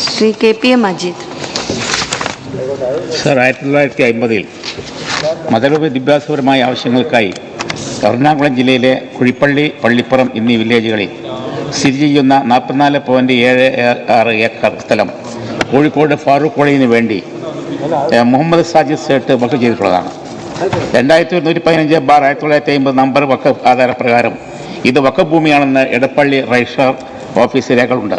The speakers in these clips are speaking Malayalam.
Shri K P A Majeed sir ആയിരത്തി തൊള്ളായിരത്തി അമ്പതിൽ മതവിദ്യാഭ്യാസപരമായ ആവശ്യങ്ങൾക്കായി എറണാകുളം ജില്ലയിലെ കുഴിപ്പള്ളി പള്ളിപ്പുറം എന്നീ വില്ലേജുകളിൽ സ്ഥിതി ചെയ്യുന്ന നാൽപ്പത്തിനാല് പോയിന്റ് ഏഴ് ആറ് ഏക്കർ സ്ഥലം കോഴിക്കോട് ഫാറൂഖ് കോളേജിന് വേണ്ടി മുഹമ്മദ് സാജിദ് സേട്ട് വക്ക് ചെയ്തിട്ടുള്ളതാണ്. രണ്ടായിരത്തി ഒരുന്നൂറ്റി പതിനഞ്ച് ബാർ ആയിരത്തി തൊള്ളായിരത്തി അമ്പത് നമ്പർ വക്ക് ആധാരപ്രകാരം ഇത് വക്കഭൂമിയാണെന്ന് എടപ്പള്ളി രജിസ്ട്രാർ ഓഫീസ് രേഖകളുണ്ട്.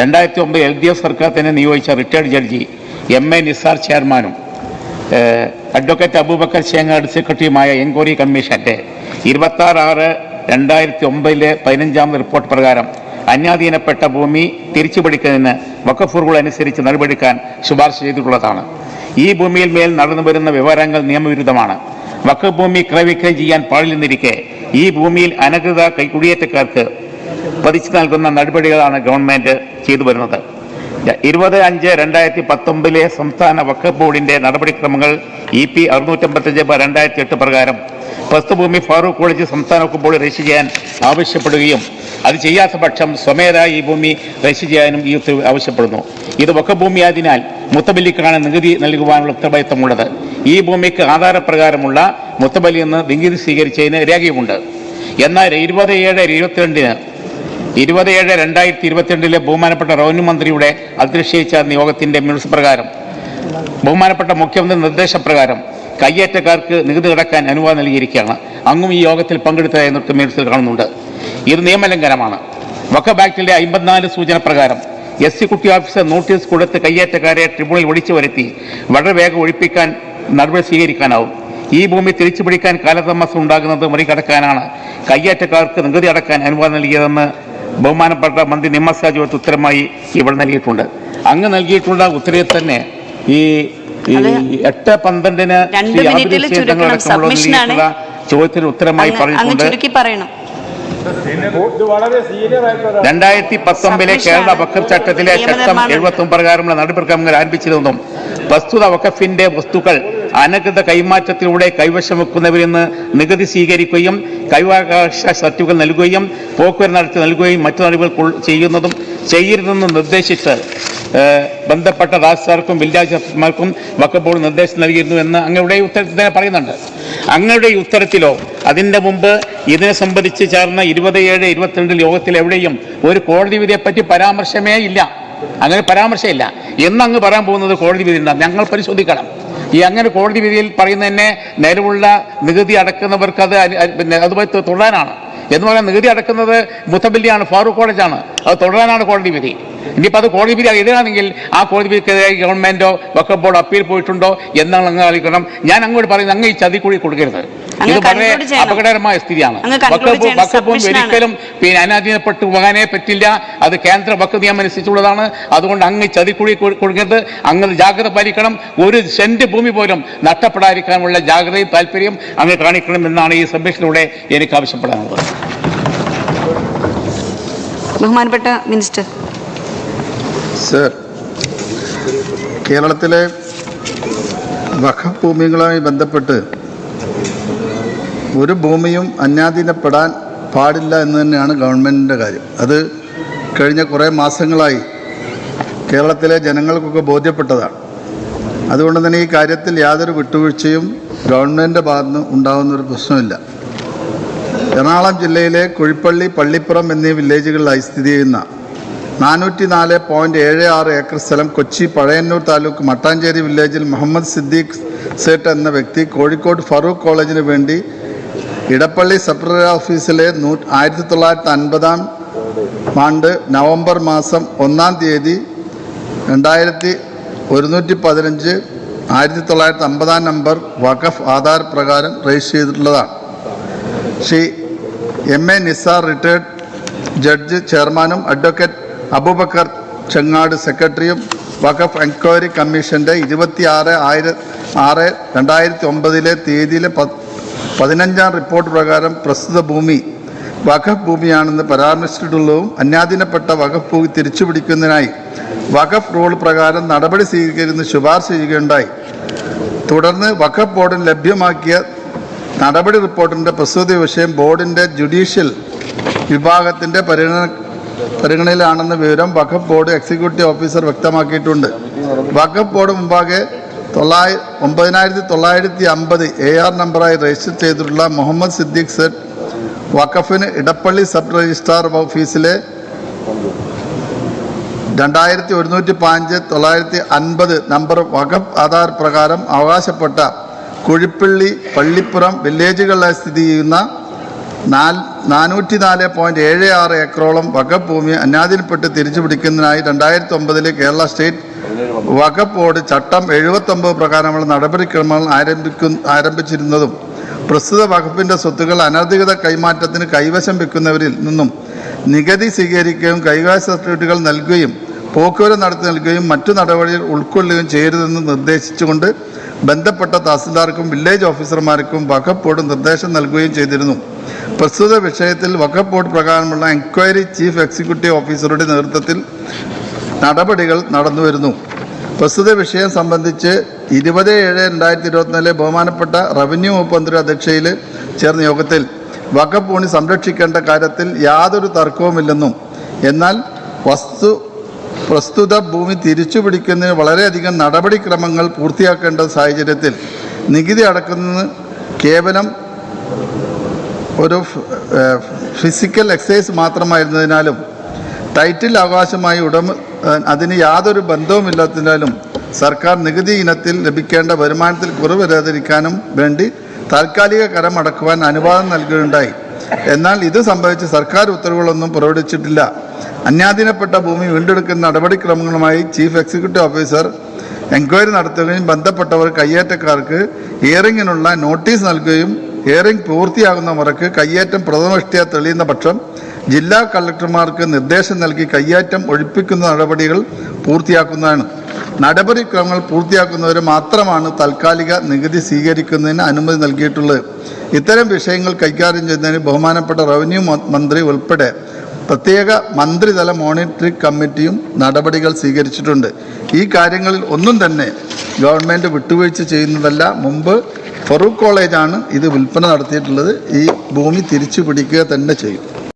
രണ്ടായിരത്തി ഒമ്പത് എൽ ഡി എഫ് സർക്കാർ തന്നെ നിയോഗിച്ച retired judge M A Nisar ചെയർമാനും അഡ്വക്കേറ്റ് അബൂബക്കർ ചേങ്ങാട് സെക്രട്ടറിയുമായ എൻക്വയറി കമ്മീഷന്റെ ഇരുപത്തി ആറ് ആറ് രണ്ടായിരത്തി ഒമ്പതിലെ പതിനഞ്ചാമത് റിപ്പോർട്ട് പ്രകാരം അന്യാധീനപ്പെട്ട ഭൂമി തിരിച്ചുപിടിക്കുന്നതിന് വക്കഫ് അനുസരിച്ച് നടപടിക്കാൻ ശുപാർശ ചെയ്തിട്ടുള്ളതാണ്. ഈ ഭൂമിയിൽ മേൽ നടന്നു വരുന്ന വിവരങ്ങൾ നിയമവിരുദ്ധമാണ്. വക്കഫ് ഭൂമി ക്രയവിക്രയം ചെയ്യാൻ പാടില്ലെന്നിരിക്കെ ഈ ഭൂമിയിൽ അനധികൃത കുടിയേറ്റക്കാർക്ക് പതിച്ചു നൽകുന്ന നടപടികളാണ് ഗവൺമെന്റ് ചെയ്തു വരുന്നത്. ഇരുപത് അഞ്ച് രണ്ടായിരത്തി പത്തൊമ്പതിലെ സംസ്ഥാന വക്കഫ് ബോർഡിന്റെ നടപടിക്രമങ്ങൾ ഇ പി അറുന്നൂറ്റമ്പത്തഞ്ച് രണ്ടായിരത്തി എട്ട് പ്രകാരം പ്രസ്തുഭൂമി ഫാറൂഖ് കോളേജ് സംസ്ഥാന വക്കഫ് ബോർഡ് രജിസ്റ്റർ ചെയ്യാൻ ആവശ്യപ്പെടുകയും അത് ചെയ്യാത്ത പക്ഷം സ്വമേധ ഈ ഭൂമി രജിസ്റ്റർ ചെയ്യാനും ഈ ഉത്തരവ് ആവശ്യപ്പെടുന്നു. ഇത് വക്കഫ് ഭൂമിയായതിനാൽ മുത്തബലിക്കാണ് നികുതി നൽകുവാനുള്ള ഉത്തരവാദിത്തമുള്ളത്. ഈ ഭൂമിക്ക് ആധാരപ്രകാരമുള്ള മുത്തബലി എന്ന് നികുതി സ്വീകരിച്ചതിന് രേഖയുമുണ്ട്. എന്നാൽ ഇരുപത് ഏഴ് ഇരുപത്തിരണ്ടിന് ഇരുപത് ഏഴ് രണ്ടായിരത്തി ഇരുപത്തിരണ്ടിലെ ബഹുമാനപ്പെട്ട റവന്യൂ മന്ത്രിയുടെ അധ്യക്ഷയിച്ച നിയോഗത്തിന്റെ മിനിറ്റ്സ് പ്രകാരം ബഹുമാനപ്പെട്ട മുഖ്യമന്ത്രി നിർദ്ദേശപ്രകാരം കയ്യേറ്റക്കാർക്ക് നികുതി അടക്കാൻ അനുവാദം നൽകിയിരിക്കുകയാണ്. അങ്ങും ഈ യോഗത്തിൽ പങ്കെടുത്തതായി എന്നിട്ട് മിനിറ്റ്സിൽ കാണുന്നുണ്ട്. ഇത് നിയമലംഘനമാണ്. വക്കഫ് ആക്ടിലെ അമ്പത്തിനാല് സൂചന പ്രകാരം എസ് സി കുട്ടി ഓഫീസർ നോട്ടീസ് കൊടുത്ത് കയ്യേറ്റക്കാരെ ട്രിബ്യൂണൽ വിളിച്ചു വരുത്തി വളരെ വേഗം ഒഴിപ്പിക്കാൻ നടപടി സ്വീകരിക്കാനാവും. ഈ ഭൂമി തിരിച്ചുപിടിക്കാൻ കാലതാമസം ഉണ്ടാകുന്നത് മറികടക്കാനാണ് കയ്യേറ്റക്കാർക്ക് നികുതി അടക്കാൻ അനുവാദം നൽകിയതെന്ന് ബഹുമാനപ്പെട്ട മന്ത്രി നിമ്മസാ ജോത്ത് ഉത്തരമായി ഇവിടെ നൽകിയിട്ടുണ്ട്. അങ്ങ് നൽകിയിട്ടുള്ള ഉത്തരവിൽ തന്നെ ഈ എട്ട് പന്ത്രണ്ടിന് ചോദ്യത്തിന് ഉത്തരമായി പറഞ്ഞിട്ടുണ്ട്. രണ്ടായിരത്തി പത്തൊമ്പതിലെ കേരള വക്കഫ് ചട്ടത്തിലെ ചട്ടം എഴുപത്തി ഒമ്പത് പ്രകാരമുള്ള നടപടിക്രമങ്ങൾ ആരംഭിച്ചിരുന്നതും വസ്തുത വക്കഫിന്റെ വസ്തുക്കൾ അനധികൃത കൈമാറ്റത്തിലൂടെ കൈവശം വെക്കുന്നവരിൽ നിന്ന് നികുതി സ്വീകരിക്കുകയും കൈവകാശ സർട്ടിഫിക്കറ്റ് നൽകുകയും പോക്കുവരവ് നടത്തി നൽകുകയും മറ്റു നടപടികൾ ചെയ്യുന്നതും ചെയ്യരുതെന്ന് നിർദ്ദേശിച്ച് ബന്ധപ്പെട്ട രാഷ്ട്രർക്കും വില്ലേജ് ഓഫീസർമാർക്കും വക്കഫ് ബോർഡ് നിർദ്ദേശം നൽകിയിരുന്നു എന്ന് അങ്ങയുടെ ഉത്തരത്തിൽ തന്നെ പറയുന്നുണ്ട്. അങ്ങയുടെ ഉത്തരത്തിലോ അതിന്റെ മുമ്പ് ഇതിനെ സംബന്ധിച്ച് ചേർന്ന ഇരുപത് ഏഴ് ഇരുപത്തിരണ്ടിൽ യോഗത്തിൽ എവിടെയും ഒരു കോടതി വിധിയെപ്പറ്റി പരാമർശമേ ഇല്ല. അങ്ങനെ പരാമർശമില്ല. എന്ന് അങ്ങ് പറയാൻ പോകുന്നത് കോടതി വിധി ഞങ്ങൾ പരിശോധിക്കണം. ഈ അങ്ങനെ കോടതി വിധിയിൽ പറയുന്ന തന്നെ നിലവിലുള്ള നികുതി അടക്കുന്നവർക്ക് അത് പിന്നെ അതുമായി തുടരാനാണ് എന്ന് പറയാൻ നികുതി അടക്കുന്നത് മുത്തബല്ലിയാണ് ഫാറൂഖ് കോളേജാണ്. അത് തുടരാനാണ് കോടതി വിധി. ഇനിയിപ്പോൾ അത് കോടതി വിധി എതിരാണെങ്കിൽ ആ കോടതി വിധിക്കെതിരെ ഗവൺമെന്റോ വക്കഫ് ബോർഡ് അപ്പീൽ പോയിട്ടുണ്ടോ എന്നാണ് അങ്ങ് അറിയിക്കണം ഞാൻ അങ്ങോട്ട് പറയുന്നത് അങ്ങ് ഈ ചതിക്കുഴി കൊടുക്കരുത്. ഇത് വളരെ. അപകടകരമായ സ്ഥിതിയാണ് വക്കപ്പും വക്കഫ്. വക്കഫ്. ഒരിക്കലും പിന്നെ അനാധീനപ്പെട്ട് പോകാനേ പറ്റില്ല അത് കേന്ദ്ര വക്കഫ് നിയമം അനുസരിച്ചുള്ളതാണ് അതുകൊണ്ട് അങ്ങ് ചതിക്കുഴി കൊടുക്കരുത് അങ്ങ് ജാഗ്രത പാലിക്കണം ഒരു സെന്റ് ഭൂമി പോലും നഷ്ടപ്പെടാതിരിക്കാനുള്ള ജാഗ്രതയും താല്പര്യം അങ്ങ് കാണിക്കണം എന്നാണ് ഈ സബ്മിഷനിലൂടെ എനിക്ക് ആവശ്യപ്പെടാനുള്ളത് ബഹുമാനപ്പെട്ട മിനിസ്റ്റർ സർ കേരളത്തിലെ വഖഫ് ഭൂമികളുമായി ബന്ധപ്പെട്ട് ഒരു ഭൂമിയും അന്യാധീനപ്പെടാൻ പാടില്ല എന്ന് തന്നെയാണ് ഗവൺമെന്റിന്റെ കാര്യം. അത് കഴിഞ്ഞ കുറേ മാസങ്ങളായി കേരളത്തിലെ ജനങ്ങൾക്കൊക്കെ ബോധ്യപ്പെട്ടതാണ്. അതുകൊണ്ട് തന്നെ ഈ കാര്യത്തിൽ യാതൊരു വിട്ടുവീഴ്ചയും ഗവൺമെന്റിന്റെ ഭാഗത്തുനിന്ന് ഉണ്ടാകുന്ന ഒരു പ്രശ്നമില്ല എറണാകുളം ജില്ലയിലെ കുഴിപ്പള്ളി പള്ളിപ്പുറം എന്നീ വില്ലേജുകളിലായി സ്ഥിതി ചെയ്യുന്ന നാനൂറ്റി നാല് പോയിന്റ് ഏഴ് ആറ് ഏക്കർ സ്ഥലം കൊച്ചി പഴയന്നൂർ താലൂക്ക് മട്ടാഞ്ചേരി വില്ലേജിൽ മുഹമ്മദ് സിദ്ദീഖ് സേട്ട് എന്ന വ്യക്തി കോഴിക്കോട് ഫറൂഖ് കോളേജിന് വേണ്ടി ഇടപ്പള്ളി സെക്രട്ടറി ഓഫീസിലെ നൂ ആയിരത്തി തൊള്ളായിരത്തി അൻപതാം ആണ്ട് നവംബർ മാസം ഒന്നാം തീയതി രണ്ടായിരത്തി ഒരുന്നൂറ്റി പതിനഞ്ച് ആയിരത്തി തൊള്ളായിരത്തി അമ്പതാം നമ്പർ വഖഫ് ആധാർ പ്രകാരം രജിസ്റ്റർ ചെയ്തിട്ടുള്ളതാണ്. Shri M A Nisar retired judge ചെയർമാനും അഡ്വക്കേറ്റ് അബൂബക്കർ ചെങ്ങാട് സെക്രട്ടറിയും വഖഫ് എൻക്വയറി കമ്മീഷന്റെ ഇരുപത്തി ആറ് ആയിര ആറ് രണ്ടായിരത്തി ഒമ്പതിലെ തീയതിയിലെ പ പതിനഞ്ചാം റിപ്പോർട്ട് പ്രകാരം പ്രസ്തുത ഭൂമി വഖഫ് ഭൂമിയാണെന്ന് പരാമർശിച്ചിട്ടുള്ളതും അന്യാധീനപ്പെട്ട വഖഫ് ഭൂമി തിരിച്ചുപിടിക്കുന്നതിനായി വഖഫ് റൂൾ പ്രകാരം നടപടി സ്വീകരിക്കുന്ന ശുപാർശ ചെയ്യുകയുണ്ടായി. തുടർന്ന് വഖഫ് ബോർഡിന് ലഭ്യമാക്കിയ നടപടി റിപ്പോർട്ടിന്റെ പ്രസ്തുത വിഷയം ബോർഡിന്റെ ജുഡീഷ്യൽ വിഭാഗത്തിന്റെ പരിഗണന പരിഗണനയിലാണെന്ന വിവരം വഖഫ് ബോർഡ് എക്സിക്യൂട്ടീവ് ഓഫീസർ വ്യക്തമാക്കിയിട്ടുണ്ട്. വഖഫ് ബോർഡ് മുമ്പാകെ തൊള്ളായി ഒമ്പതിനായിരത്തി തൊള്ളായിരത്തി അമ്പത് എ ആർ നമ്പറായി രജിസ്റ്റർ ചെയ്തിട്ടുള്ള മുഹമ്മദ് സിദ്ദീഖ് സെറ്റ് വഖഫിന് ഇടപ്പള്ളി സബ് രജിസ്ട്രാർ ഓഫീസിലെ രണ്ടായിരത്തി ഒരുന്നൂറ്റി പതിനഞ്ച് തൊള്ളായിരത്തി അൻപത് നമ്പർ വഖഫ് ആധാർ പ്രകാരം അവകാശപ്പെട്ട കുഴിപ്പള്ളി പള്ളിപ്പുറം വില്ലേജുകളിലായി സ്ഥിതി ചെയ്യുന്ന നാനൂറ്റി നാല് പോയിന്റ് ഏഴ് ആറ് ഏക്കറോളം വഖഫ് ഭൂമി അന്യാധീനപ്പെട്ട് തിരിച്ചുപിടിക്കുന്നതിനായി രണ്ടായിരത്തി ഒമ്പതിലെ കേരള സ്റ്റേറ്റ് വഖഫ് ബോർഡ് ചട്ടം എഴുപത്തൊമ്പത് പ്രകാരമുള്ള നടപടിക്രമങ്ങൾ ആരംഭിക്കു ആരംഭിച്ചിരുന്നതും പ്രസ്തുത വകുപ്പിന്റെ സ്വത്തുക്കൾ അനധികൃത കൈമാറ്റത്തിന് കൈവശം വെക്കുന്നവരിൽ നിന്നും നികുതി സ്വീകരിക്കുകയും കൈകാര്യ സർട്ടിഫിക്കറ്റുകൾ നൽകുകയും പോക്കുവരം നടത്തി നൽകുകയും മറ്റു നടപടികൾ ഉൾക്കൊള്ളുകയും ചെയ്യരുതെന്ന് നിർദ്ദേശിച്ചുകൊണ്ട് ബന്ധപ്പെട്ട തഹസിൽദാർക്കും വില്ലേജ് ഓഫീസർമാർക്കും വഖഫ് ബോർഡ് നിർദ്ദേശം നൽകുകയും ചെയ്തിരുന്നു. പ്രസ്തുത വിഷയത്തിൽ വഖഫ് ബോർഡ് പ്രകാരമുള്ള എൻക്വയറി ചീഫ് എക്സിക്യൂട്ടീവ് ഓഫീസറുടെ നേതൃത്വത്തിൽ നടപടികൾ നടന്നു വരുന്നു. പ്രസ്തുത വിഷയം സംബന്ധിച്ച് ഇരുപത് ഏഴ് രണ്ടായിരത്തി ഇരുപത്തിനാലിലെ ബഹുമാനപ്പെട്ട റവന്യൂ വകുപ്പ് മന്ത്രിയുടെ അധ്യക്ഷയിൽ ചേർന്ന യോഗത്തിൽ ഭൂമി സംരക്ഷിക്കേണ്ട കാര്യത്തിൽ യാതൊരു തർക്കവുമില്ലെന്നും എന്നാൽ വസ്തു പ്രസ്തുത ഭൂമി തിരിച്ചു പിടിക്കുന്നതിന് വളരെയധികം നടപടിക്രമങ്ങൾ പൂർത്തിയാക്കേണ്ട സാഹചര്യത്തിൽ നികുതി അടക്കുന്നത് കേവലം ഒരു ഫിസിക്കൽ എക്സസൈസ് മാത്രമായിരുന്നതിനാലും ടൈറ്റിൽ അവകാശമായി ഉടമ അതിന് യാതൊരു ബന്ധവുമില്ലാത്തതിനാലും സർക്കാർ നികുതി ഇനത്തിൽ ലഭിക്കേണ്ട വരുമാനത്തിൽ കുറവ് വരാതിരിക്കാനും വേണ്ടി താൽക്കാലിക കരം അടക്കുവാൻ അനുവാദം നൽകുകയുണ്ടായി. എന്നാൽ ഇത് സംബന്ധിച്ച് സർക്കാർ ഉത്തരവുകളൊന്നും പുറപ്പെടുവിച്ചിട്ടില്ല. അന്യാധീനപ്പെട്ട ഭൂമി വീണ്ടെടുക്കുന്ന നടപടിക്രമങ്ങളുമായി ചീഫ് എക്സിക്യൂട്ടീവ് ഓഫീസർ എൻക്വയറി നടത്തുകയും ബന്ധപ്പെട്ടവർ കയ്യേറ്റക്കാർക്ക് ഹിയറിങ്ങിനുള്ള നോട്ടീസ് നൽകുകയും ഹിയറിംഗ് പൂർത്തിയാകുന്ന മുറയ്ക്ക് കയ്യേറ്റം പ്രഥമഷ്ടിയ തെളിയുന്ന പക്ഷം ജില്ലാ കളക്ടർമാർക്ക് നിർദ്ദേശം നൽകി കയ്യേറ്റം ഒഴിപ്പിക്കുന്ന നടപടികൾ പൂർത്തിയാക്കുന്നതാണ്. നടപടിക്രമങ്ങൾ പൂർത്തിയാക്കുന്നവർ മാത്രമാണ് താൽക്കാലിക നികുതി സ്വീകരിക്കുന്നതിന് അനുമതി നൽകിയിട്ടുള്ളത്. ഇത്തരം വിഷയങ്ങൾ കൈകാര്യം ചെയ്യുന്നതിന് ബഹുമാനപ്പെട്ട റവന്യൂ മന്ത്രി ഉൾപ്പെടെ പ്രത്യേക മന്ത്രിതല മോണിറ്ററിംഗ് കമ്മിറ്റിയും നടപടികൾ സ്വീകരിച്ചിട്ടുണ്ട്. ഈ കാര്യങ്ങളിൽ ഒന്നും തന്നെ ഗവൺമെന്റ് വിട്ടുവീഴ്ച ചെയ്യുന്നതല്ല. മുമ്പ് ഫറൂഖ് കോളേജാണ് ഇത് വിൽപ്പന നടത്തിയിട്ടുള്ളത്. ഈ ഭൂമി തിരിച്ചു പിടിക്കുക തന്നെ ചെയ്യും.